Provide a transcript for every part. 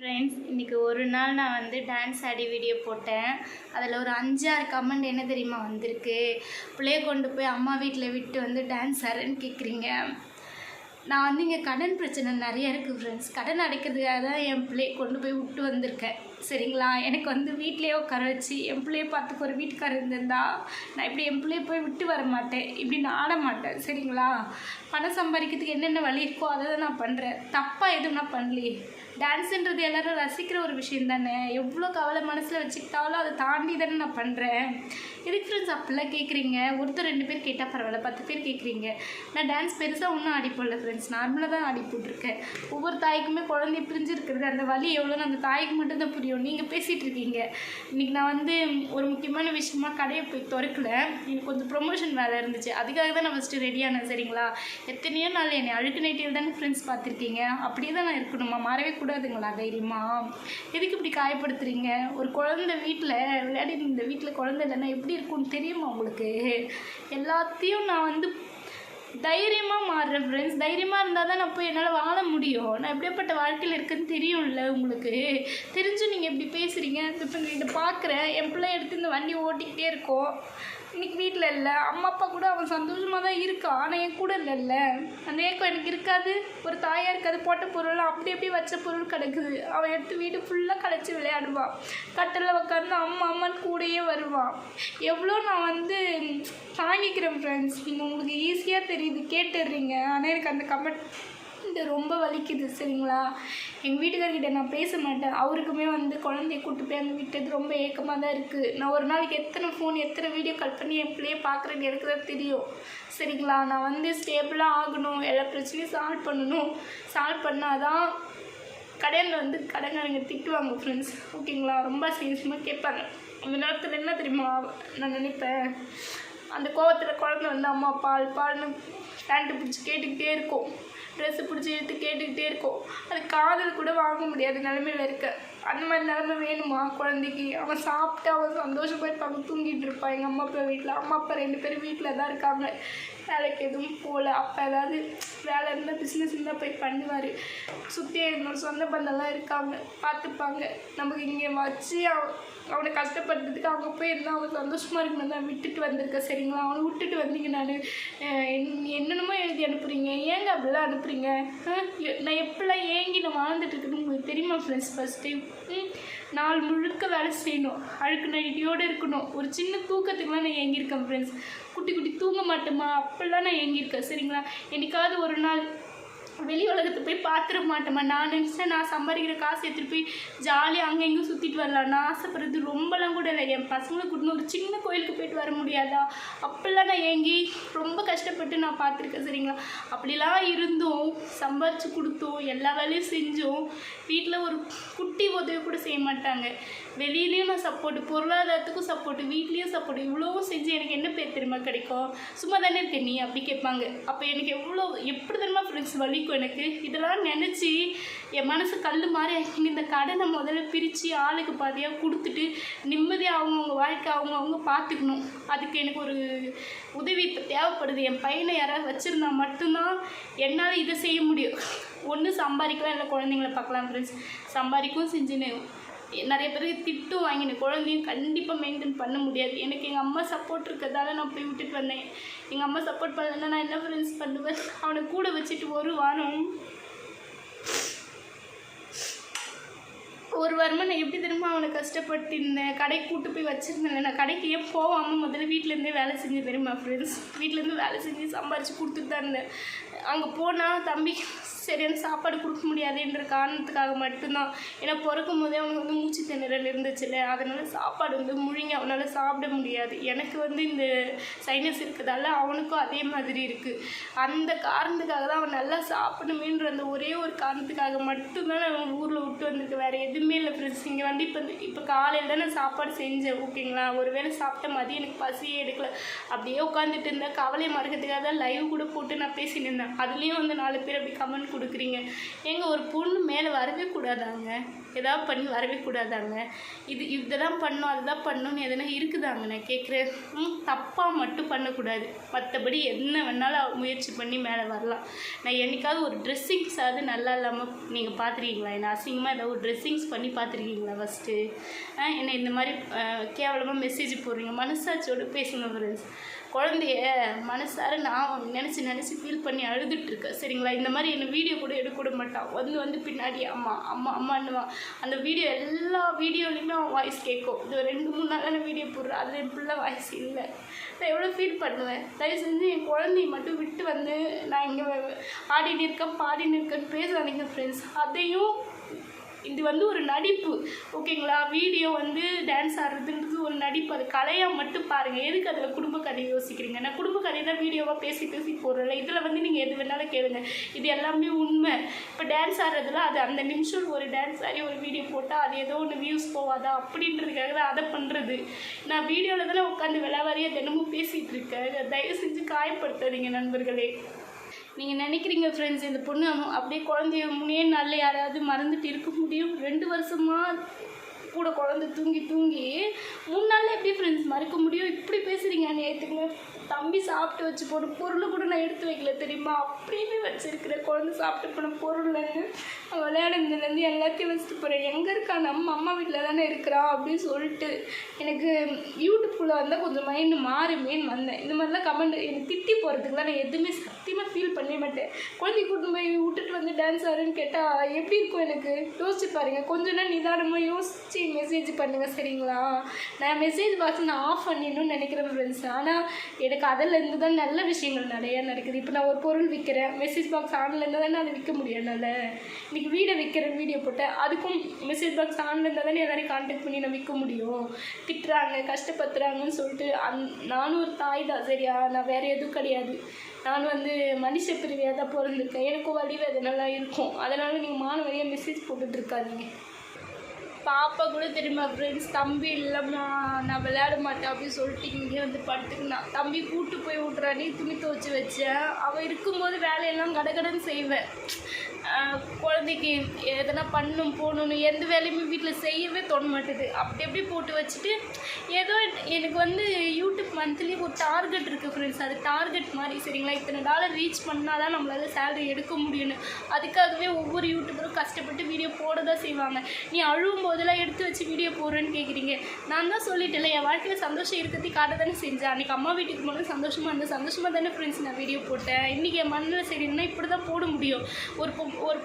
Friends இன்றைக்கி ஒரு நாள் நான் வந்து டான்ஸ் ஆடி வீடியோ போட்டேன். அதில் ஒரு அஞ்சாறு கமெண்ட் என்ன தெரியுமா வந்திருக்கு? பிள்ளைய கொண்டு போய் அம்மா வீட்டில் விட்டு வந்து டான்ஸ் ஆடுறேன்னு கேட்குறீங்க நான் வந்து இங்கே கடன் பிரச்சனை நிறைய இருக்குது ஃப்ரெண்ட்ஸ் கடன் அடைக்கிறதுக்காக தான் என் பிள்ளையை கொண்டு போய் விட்டு வந்திருக்கேன். சரிங்களா? எனக்கு வந்து வீட்டிலேயே உட்கார வச்சு என் பிள்ளைய பார்த்துக்கு ஒரு வீட்டுக்காரர் இருந்திருந்தா நான் இப்படி என் பிள்ளைய போய் விட்டு வர மாட்டேன். இப்படி நான் ஆட மாட்டேன். சரிங்களா? பணம் சம்பாதிக்கிறதுக்கு என்னென்ன வழி இருக்கோ அதை தான் நான் பண்ணுறேன் தப்பாக எதுவும் நான் பண்ணலையே. டான்ஸுன்றது எல்லாரும் ரசிக்கிற ஒரு விஷயம் தானே எவ்வளோ கவலை மனசில் வச்சுக்கிட்டாலும் அதை தாண்டி தானே நான் பண்ணுறேன் எதுக்கு ஃப்ரெண்ட்ஸ் அப்படிலாம் கேட்குறீங்க ஒருத்தர் ரெண்டு பேர் கேட்டால் பரவாயில்ல பத்து பேர் கேட்குறீங்க நான் டான்ஸ் பெருசாக ஒன்றும் ஆடி போடல ஃப்ரெண்ட்ஸ் நார்மலாக தான் ஆடி போட்டிருக்கேன். ஒவ்வொரு தாய்க்குமே குழந்தை பிரிஞ்சிருக்கிறது அந்த வலி எவ்வளோன்னு அந்த தாய்க்கு மட்டும்தான் புரியும். நீங்கள் பேசிகிட்டு இருக்கீங்க. இன்றைக்கி நான் வந்து ஒரு முக்கியமான விஷயமா கடையை போய் திறக்கல. எனக்கு கொஞ்சம் ப்ரொமோஷன் வேலை இருந்துச்சு. அதுக்காக தான் நான் ஃபஸ்ட்டு ரெடியானேன் சரிங்களா? எத்தனையோ நாள் என்னை அழுக்கு தானே ஃப்ரெண்ட்ஸ் பார்த்துருக்கீங்க. அப்படியே தான் நான் இருக்கணுமா? மாறவே கூடாதுங்களா? தைரியமா? எதுக்கு இப்படி காயப்படுத்துறீங்க? ஒரு குழந்தை வீட்டில் விளையாடி இந்த வீட்டில் குழந்தை இல்லைன்னா எப்படி இருக்கும்னு தெரியுமா உங்களுக்கு? எல்லாத்தையும் நான் வந்து தைரியமாக மாறுறேன் ஃப்ரெண்ட்ஸ் தைரியமாக இருந்தால் தான் நான் போய் என்னால் வாழ முடியும். நான் எப்படியாப்பட்ட வாழ்க்கையில் இருக்குன்னு தெரியும்ல உங்களுக்கு. தெரிஞ்சும் நீங்கள் இப்படி பேசுகிறீங்க இப்போ நீங்கள் பார்க்குறேன் என் பிள்ளை எடுத்து இந்த வண்டி ஓட்டிக்கிட்டே இருக்கோம். இன்னைக்கு வீட்டில் இல்லை. அம்மா அப்பா கூட அவன் சந்தோஷமாக தான் இருக்கான் ஆனால் என் கூட இல்லைல்ல அந்த ஏக்கம் எனக்கு இருக்காது. ஒரு தாயாக இருக்காது. போட்ட பொருள் அப்படி எப்படி வச்ச பொருள் கிடக்குது. அவன் எடுத்து வீடு ஃபுல்லாக கலைச்சி விளையாடுவான் கட்டில் உட்காந்து அம்மா அம்மன் கூடயே வருவான் எவ்வளோ நான் வந்து தாங்கிக்கிறேன் ஃப்ரெண்ட்ஸ் நீங்கள் உங்களுக்கு ஈஸியாக தெரியுது. கேட்டுடுறீங்க. ஆனால் எனக்கு அந்த கமெண்ட் இந்த ரொம்ப வலிக்குது சரிங்களா? எங்கள் வீட்டுக்காரர்கிட்ட நான் பேச மாட்டேன். அவருக்குமே வந்து குழந்தைய கூட்டு போய் அங்கே விட்டது ரொம்ப ஏக்கமாக தான் இருக்குது நான் ஒரு நாளைக்கு எத்தனை ஃபோன் எத்தனை வீடியோ கால் பண்ணி என் பிள்ளைய பார்க்குறேன்னு எனக்கு தான் தெரியும். சரிங்களா? நான் வந்து ஸ்டேபிளாக ஆகணும் எல்லா பிரச்சனையும் சால்வ் பண்ணணும். சால்வ் பண்ணாதான் கடையில் வந்து கடைக்காரங்க திட்டுவாங்க ஃப்ரெண்ட்ஸ் ஓகேங்களா ரொம்ப சீரியஸமாக கேட்பாங்க. அந்த நேரத்தில் என்ன தெரியுமா நான் நினைப்பேன்? அந்த கோவத்தில் குழந்தை வந்து அம்மா பால் பால்னு பேண்ட்டு பிடிச்சி கேட்டுக்கிட்டே இருக்கும். ட்ரெஸ்ஸு பிடிச்சி எடுத்து கேட்டுக்கிட்டே இருக்கும். அது காதல் கூட வாங்க முடியாத நிலமையில இருக்க. அந்த மாதிரி நிலமை வேணுமா குழந்தைக்கு? அவன் சாப்பிட்டு அவன் சந்தோஷமாக இருப்பாங்க தூங்கிட்டு இருப்பான் எங்கள் அம்மா அப்பா வீட்டில் அம்மா அப்பா ரெண்டு பேரும் வீட்டில் தான் இருக்காங்க. வேலைக்கு எதுவும் போகல அப்போ ஏதாவது வேலை இருந்தால் பிஸ்னஸ் இருந்தால் போய் பண்ணுவார். சுற்றி என்னோட சொந்த பந்தம்லாம் இருக்காங்க பார்த்துப்பாங்க. நமக்கு இங்கே வச்சு அவன் அவனை கஷ்டப்படுறதுக்கு அவங்க போய் இருந்தால் அவன் சந்தோஷமாக இருக்கணும் தான். விட்டுட்டு வந்திருக்கேன் சரிங்களா? அவனை விட்டுட்டு வந்தீங்க நான். என்னென்னமோ எழுதி அனுப்புகிறீங்க ஏங்க அப்படிலாம் அனுப்புகிறீங்க நான் எப்படிலாம் ஏங்கி நான் வாழ்ந்துட்டு இருக்குன்னு உங்களுக்கு தெரியுமா ஃப்ரெண்ட்ஸ் ஃபஸ்ட் டைம் நாள் முழுக்க வேலை செய்யணும். அழுக்கு நைட்டியோடு இருக்கணும். ஒரு சின்ன தூக்கத்துக்குலாம் நான் ஏங்கியிருக்கேன் ஃப்ரெண்ட்ஸ் குட்டி குட்டி தூங்க மாட்டோமா அப்படிலாம் நான் ஏங்கியிருக்கேன் சரிங்களா? என்னைக்காவது ஒரு நாள் வெளி உலகத்தை போய் பார்த்துட மாட்டேம்மா. நான் நினச்சேன் நான் சம்பாதிக்கிற காசு எடுத்துகிட்டு போய் ஜாலியாக அங்கே எங்கேயும் சுற்றிட்டு வரலாம் நான் ஆசைப்படுறது ரொம்பலாம் கூட இல்லை. என் பசங்களை கூட்டினு ஒரு சின்ன கோயிலுக்கு போயிட்டு வர முடியாதா? அப்படிலாம் நான் ஏங்கி ரொம்ப கஷ்டப்பட்டு நான் பார்த்துருக்கேன் சரிங்களா? அப்படிலாம் இருந்தும். சம்பாரித்து கொடுத்தோம். எல்லா வேலையும் செஞ்சோம். வீட்டில் ஒரு குட்டி உதவி கூட செய்ய மாட்டாங்க. வெளியிலையும் நான் சப்போர்ட்டு பொருளாதாரத்துக்கும் சப்போர்ட்டு வீட்லேயும் சப்போர்ட் இவ்வளோவும் செஞ்சு எனக்கு என்ன பேர் தெரியுமா கிடைக்கும்? சும்மா தானே இருக்க நீ? அப்படி கேட்பாங்க. அப்போ எனக்கு எவ்வளோ எப்படி தெரியுமா ஃப்ரெண்ட்ஸ் வலிக்கும் எனக்கு. இதெல்லாம் நினச்சி என் மனசு கல் மாதிரி ஆகிங்க இந்த கடனை முதல்ல பிரித்து ஆளுக்கு பாதியாக கொடுத்துட்டு நிம்மதியாக அவங்கவுங்க வாழ்க்கை அவங்கவுங்க பார்த்துக்கணும். அதுக்கு எனக்கு ஒரு உதவி இப்போ தேவைப்படுது. என் பையனை யாராவது வச்சுருந்தா மட்டும்தான் என்னால் இதை செய்ய முடியும். ஒன்று சம்பாதிக்கலாம் இல்லை குழந்தைங்கள பார்க்கலாம் ஃப்ரெண்ட்ஸ் சம்பாதிக்கவும் செஞ்சுன்னு நிறைய பேருக்கு திட்டும் வாங்கினேன் குழந்தையும் கண்டிப்பாக மெயின்டைன் பண்ண முடியாது. எனக்கு எங்கள் அம்மா சப்போர்ட் இருக்கிறதால நான் போய் விட்டுட்டு வந்தேன். எங்கள் அம்மா சப்போர்ட் பண்ணலன்னா நான் என்ன ஃப்ரெண்ட்ஸ் பண்ணுவேன்? அவனை கூட வச்சுட்டு ஒரு வாரம் ஒரு வாரமாக நான் எப்படி திரும்ப அவனை கஷ்டப்பட்டு இருந்தேன் கடைக்கு கூட்டு போய் வச்சுருந்தேன் நான் கடைக்கு ஏன் போகாமல் முதல்ல வீட்டிலேருந்தே வேலை செஞ்சு தெரியுமா ஃப்ரெண்ட்ஸ் வீட்டிலேருந்து வேலை செஞ்சு சம்பாரித்து கொடுத்துட்டு தான் இருந்தேன். அங்கே போனால் தம்பி சரியான சாப்பாடு கொடுக்க முடியாதுன்ற காரணத்துக்காக மட்டும்தான். ஏன்னா பிறக்கும் போதே அவனுக்கு வந்து மூச்சு திணறல் இருந்துச்சுல்ல. அதனால் சாப்பாடு வந்து முழுங்கி அவனால் சாப்பிட முடியாது. எனக்கு வந்து இந்த சைனஸ் இருக்கிறதால அவனுக்கும் அதே மாதிரி இருக்குது அந்த காரணத்துக்காக தான் அவன் நல்லா சாப்பிடணுமேன்ற அந்த ஒரே ஒரு காரணத்துக்காக மட்டும்தான் நான் ஊரில் விட்டு வந்திருக்கேன். வேறு எதுவுமே இல்லை ஃப்ரெண்ட்ஸ் இங்கே வந்து இப்போ இப்போ காலையில் தான் நான் சாப்பாடு செஞ்சேன். ஓகேங்களா ஒருவேளை சாப்பிட்ட மதியம் எனக்கு பசியே எடுக்கல. அப்படியே உட்காந்துட்டு இருந்தேன். கவலை மறக்கிறதுக்காக தான் லைவ் கூட போட்டு நான் பேசிட்டு இருந்தேன். அதுலேயும் வந்து நாலு பேர் அப்படி கமெண்ட் கொடுக்குறீங்க. ஏங்க ஒரு பொண்ணு மேலே வரவே கூடாதாங்க? எதாவது பண்ணி வரவே கூடாதாங்க? இது இதெல்லாம் பண்ணும் அதுதான் பண்ணணும்னு எதனா இருக்குதாங்க? நான் கேட்குறேன். ம் தப்பாக மட்டும் பண்ணக்கூடாது. மற்றபடி என்ன வேணாலும் முயற்சி பண்ணி மேலே வரலாம். நான் என்னைக்காவது ஒரு ட்ரெஸ்ஸிங்ஸ் அது நல்லா இல்லாமல் நீங்கள் பார்த்துருக்கீங்களா? என்ன அசிங்கமாக ஏதாவது ஒரு ட்ரெஸ்ஸிங்ஸ் பண்ணி பார்த்துருக்கீங்களா ஃபஸ்ட்டு என்ன இந்த மாதிரி கேவலமாக மெசேஜ் போடுறீங்க. மனசாட்சியோடு பேசுங்க ஃப்ரெண்ட்ஸ் குழந்தைய மனசார நான் நினச்சி நினச்சி ஃபீல் பண்ணி அழுதுட்டு சரிங்களா? இந்த மாதிரி என்ன வீடியோ கூட எடுக்க மாட்டான் வந்து வந்து பின்னாடி அம்மா அம்மா அம்மான்னுவான் அந்த வீடியோ எல்லா வீடியோலையுமே அவன் வாய்ஸ் கேட்கும் இது ரெண்டு மூணு நாளான வீடியோ போடுறேன் அதில் என் பிள்ளை வாய்ஸ் இல்லை. நான் எவ்வளோ ஃபீல் பண்ணுவேன்? தயவு செஞ்சு என் குழந்தைய மட்டும் விட்டு வந்து நான் இங்கே ஆடின்னு இருக்கேன் பாடின்னு இருக்கேன்னு பேசாதீங்க ஃப்ரெண்ட்ஸ் அதையும் இது வந்து ஒரு நடிப்பு. ஓகேங்களா? வீடியோ வந்து டான்ஸ் ஆடுறதுன்றது ஒரு நடிப்பு. அது கலையாக மட்டும் பாருங்கள் எதுக்கு அதில் குடும்ப கதை யோசிக்கிறீங்க? நான் குடும்ப கதை தான் வீடியோவாக பேசி பேசி போடுறல இதில் வந்து நீங்கள் எது வேணாலும் கேளுங்க. இது எல்லாமே உண்மை. இப்போ டான்ஸ் ஆடுறதுல அது அந்த நிமிஷம் ஒரு டான்ஸ் ஆடி ஒரு வீடியோ போட்டால் அது ஏதோ ஒன்று வியூஸ் போவாதா? அப்படின்றதுக்காக தான் அதை பண்ணுறது நான் வீடியோவில் தானே உட்காந்து விளாவாரியாக தினமும் பேசிகிட்டு இருக்கேன். தயவு செஞ்சு காயப்படுத்தாதீங்க நண்பர்களே. நீங்கள் நினைக்கிறீங்க ஃப்ரெண்ட்ஸ் இந்த பொண்ணு அப்படியே குழந்தைய முன்னே நல்ல யாராவது மறந்துட்டு இருக்க முடியும். ரெண்டு வருஷமாக கூட குழந்தை தூங்கி தூங்கி மூணு நாளில் எப்படி ஃப்ரெண்ட்ஸ் மறக்க முடியும்? இப்படி பேசுகிறீங்க நேற்றுக்குங்க தம்பி சாப்பிட்டு வச்சு போன பொருள் கூட நான் எடுத்து வைக்கல தெரியுமா? அப்படின்னு வச்சுருக்கிற குழந்தை சாப்பிட்டு போன பொருள். விளையாடுனதுலேருந்து எல்லாத்தையும் வச்சுட்டு போகிறேன் எங்கே இருக்கா? நம்ம அம்மா வீட்டில் தானே இருக்கிறா அப்படின்னு சொல்லிட்டு எனக்கு யூடியூப்குள்ளே வந்தால் கொஞ்சம் மைண்டு மாறுமேன்னு வந்தேன். இந்த மாதிரிலாம் கமெண்ட் எனக்கு திட்டி போகிறதுக்குலாம் நான் எதுவுமே சத்தியமாக ஃபீல் பண்ணவே மாட்டேன். குழந்தை கூட்டு போய் விட்டுட்டு வந்து டான்ஸ் ஆடுன்னு கேட்டால் எப்படி இருக்கும் எனக்கு? யோசிச்சு பாருங்கள் கொஞ்ச நேரம் நிதானமாக யோசித்து மெசேஜ் பண்ணுங்கள் சரிங்களா? நான் மெசேஜ் பார்த்து நான் ஆஃப் பண்ணிடணும்னு நினைக்கிறேன் ஃப்ரெண்ட்ஸ் ஆனால் எனக்கு அதிலேருந்து தான் நல்ல விஷயங்கள் நிறையா நடக்குது. இப்போ நான் ஒரு பொருள் விற்கிறேன் மெசேஜ் பாக்ஸ் ஆன்ல தானே அதை விற்க முடியும் என்னால். இன்றைக்கி வீடு விற்கிறேன் வீடியோ போட்டேன் அதுக்கும் மெசேஜ் பாக்ஸ் ஆன்ல இருந்தால் தானே எல்லாரையும் கான்டாக்ட் பண்ணி நான் விற்க முடியும். திட்டுறாங்க கஷ்டப்படுத்துறாங்கன்னு சொல்லிட்டு அந் நானும் ஒரு தாய் தான். சரியா? நான் வேறு எதுவும் கிடையாது. நான் வந்து மனுஷ பிரிவியாக தான் பிறந்திருக்கேன். எனக்கும் வலி வேதனைலாம் இருக்கும். அதனால் நீங்கள் மாணவரியாக மெசேஜ் போட்டுட்ருக்காதீங்க பாப்பா கூட தெரியுமா ஃப்ரெண்ட்ஸ் தம்பி இல்லைம்மா நான் விளையாட மாட்டேன் அப்படின்னு சொல்லிட்டு இங்கே வந்து படுத்துக்கினான் தம்பி கூட்டு போய் விட்றானே துணி துவச்சி வச்சேன் அவள் இருக்கும்போது வேலையெல்லாம் கடகடன்னு செய்வேன். குழந்தைக்கு எதனா பண்ணும் போகணுன்னு எந்த வேலையுமே வீட்டில் செய்யவே தோண மாட்டேது அப்படி எப்படி போட்டு வச்சுட்டு ஏதோ எனக்கு வந்து யூடியூப் மந்த்லி ஒரு டார்கெட் இருக்குது ஃப்ரெண்ட்ஸ் அது டார்கெட் மாதிரி சரிங்களா? இத்தனை டாலர் ரீச் பண்ணால் தான் நம்மளால் சேலரி எடுக்க முடியும்னு. அதுக்காகவே ஒவ்வொரு யூடியூபரும் கஷ்டப்பட்டு வீடியோ போட தான் செய்வாங்க. நீ அழுவும் போதெல்லாம் எடுத்து வச்சு வீடியோ போடுறேன்னு கேட்குறீங்க நான் தான் சொல்லிட்டேன்ல என் வாழ்க்கையில் சந்தோஷம் இருக்கிறதை காட்ட தானே செஞ்சேன். அன்றைக்கி அம்மா வீட்டுக்கு போனது சந்தோஷமாக இருந்தது. சந்தோஷமாக தானே ஃப்ரெண்ட்ஸ் நான் வீடியோ போட்டேன். இன்றைக்கி என் மண்ணில் சரின்னா இப்படி தான் போட முடியும். ஒரு ஒரு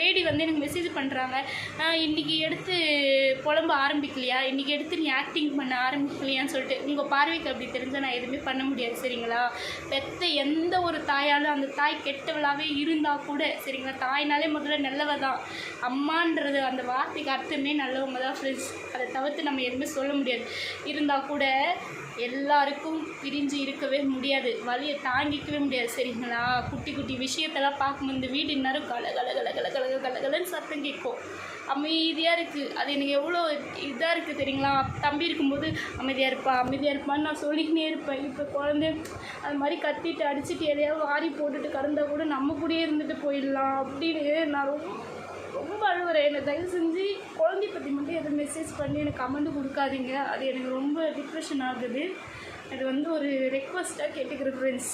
லேடி வந்து எனக்கு மெசேஜ் பண்ணுறாங்க இன்றைக்கி எடுத்து புலம்ப ஆரம்பிக்கலையா? இன்றைக்கி எடுத்து நீ ஆக்டிங் பண்ண ஆரம்பிக்கலையான்னு சொல்லிட்டு உங்கள் பார்வைக்கு அப்படி தெரிஞ்சால் நான் எதுவுமே பண்ண முடியாது சரிங்களா? பெத்த எந்த ஒரு தாயாலும் அந்த தாய் கெட்டவளாகவே இருந்தால் கூட சரிங்களா? தாய்னாலே முதல்ல நல்லவ தான். அம்மான்றது அந்த வார்த்தைக்கு அர்த்தமே நல்லவங்க தான் ஃப்ரெண்ட்ஸ் அதை தவிர்த்து நம்ம எதுவுமே சொல்ல முடியாது. இருந்தால் கூட எல்லாருக்கும் பிரிஞ்சு இருக்கவே முடியாது. வழியை தாங்கிக்கவே முடியாது. சரிங்களா? குட்டி குட்டி விஷயத்தெல்லாம் பார்க்கும்போது இந்த வீடு இன்னும் கல கல கல கல கல கல கலன்னு சத்தம் கேட்கும். அமைதியாக இருக்குது அது எனக்கு எவ்வளோ இதாக இருக்குது தெரியுங்களா? தம்பி இருக்கும்போது அமைதியாக இருப்பா அமைதியாக இருப்பான்னு நான் சொல்லிக்கினே இருப்பேன். இப்போ குழந்தை அது மாதிரி கத்திட்டு அடிச்சுட்டு எதையாவது வாரி போட்டுட்டு கடந்தா கூட நம்ம கூடயே இருந்துட்டு போயிடலாம் அப்படின்னு நான் ரொம்ப ரொம்ப அழுவுறேன். என்னை தயவு செஞ்சு குழந்தை பற்றி மட்டும் எதுவும் மெசேஜ் பண்ணி எனக்கு கமெண்ட் கொடுக்காதீங்க. அது எனக்கு ரொம்ப டிப்ரெஷன் ஆகுது. அது வந்து ஒரு ரெக்வஸ்ட்டாக கேட்டுக்கிறேன் ஃப்ரெண்ட்ஸ்